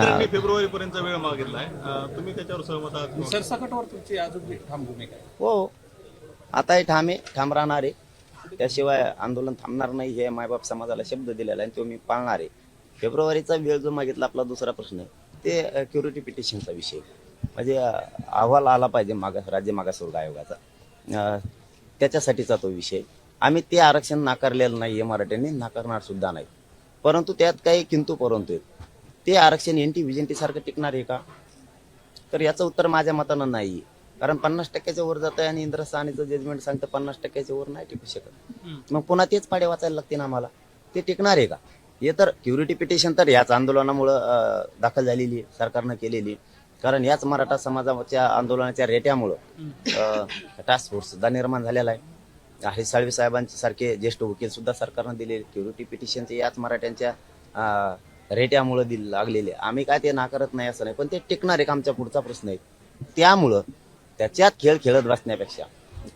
February पर्यंत वेळ मागितलाय तुम्ही त्याच्यावर सहमत आहात? सरसकटवर तुमची अजून ठाम भूमिका आहे. हो. आताही ठाम आहे ठाम राहणार आहे. त्याशिवाय आंदोलन थांबणार नाही हे मायबाप समाजाला शब्द दिलेला आहे आणि तो मी पाळणार आहे. फेब्रुवारीचा वेळ जो मागितला आपला दुसरा प्रश्न ते क्युरिटी पिटिशनचा विषय म्हणजे अहवाल आला पाहिजे मागास राज्य मागासवर्ग आयोगाचा. त्याच्यासाठीचा तो विषय आम्ही ते आरक्षण नाकारलेलं नाही आहे मराठ्यांनी नाकारणार सुद्धा नाही. परंतु त्यात काही किंतु परंतु आहेत. ते आरक्षण एन टी व्हिजन सारखं टिकणार आहे का? तर याचं उत्तर माझ्या मतानं नाही. कारण पन्नास टक्क्याच्या वर जात आहे आणि इंद्रस्थानीचं जजमेंट सांगतं पन्नास टक्क्याच्या वर नाही टिकू शकत. मग पुन्हा तेच पाडे वाचायला लागतील आम्हाला. ते टिकणार आहे का? हे तर क्युरिटी पिटिशन तर याच आंदोलनामुळं दाखल झालेली आहे, सरकारनं केलेली. कारण याच मराठा समाजाच्या आंदोलनाच्या रेट्यामुळं टास्क फोर्स सुद्धा निर्माण झालेला आहे. हरीश साळवे साहेबांचे सारखे ज्येष्ठ वकील सुद्धा सरकारनं दिले क्युरिटी पिटिशनचे याच मराठ्यांच्या रेट्यामुळं दिल लागलेले. आम्ही काय ते नाकारत नाही असं नाही. पण ते टिकणार एक आमच्या आमचा पुढचा प्रश्न आहे. त्यामुळं त्याच्यात खेळ खेळत बसण्यापेक्षा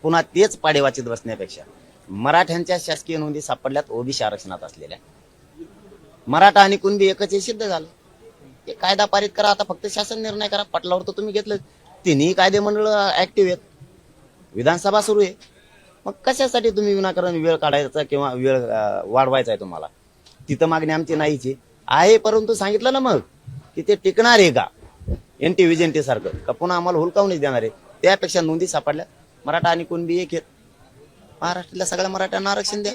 पुन्हा तेच पाडे वाचित बसण्यापेक्षा मराठ्यांच्या शासकीय नोंदी सापडल्यात ओबीसी आरक्षणात असलेल्या. मराठा आणि कुणबी एकच हे सिद्ध झालं. हे कायदा पारित करा आता फक्त शासन निर्णय करा. पटलावर तर तुम्ही घेतलं. तिन्ही कायदे मंडळ ऍक्टिव्ह आहेत. विधानसभा सुरू आहे. मग कशासाठी तुम्ही विनाकारण वेळ काढायचा किंवा वेळ वाढवायचा आहे तुम्हाला? तिथं मागणी आमची नाहीची आहे. परंतु सांगितलं ना मग की ते टिकणार आहे का? एन टी विजन सारखं. का पुन्हा आम्हाला हुलकावणीच देणार आहे? त्यापेक्षा नोंदी सापडल्या. मराठा आणि कुणबी एक आहेत. महाराष्ट्रातल्या सगळ्या मराठ्यांना आरक्षण द्या.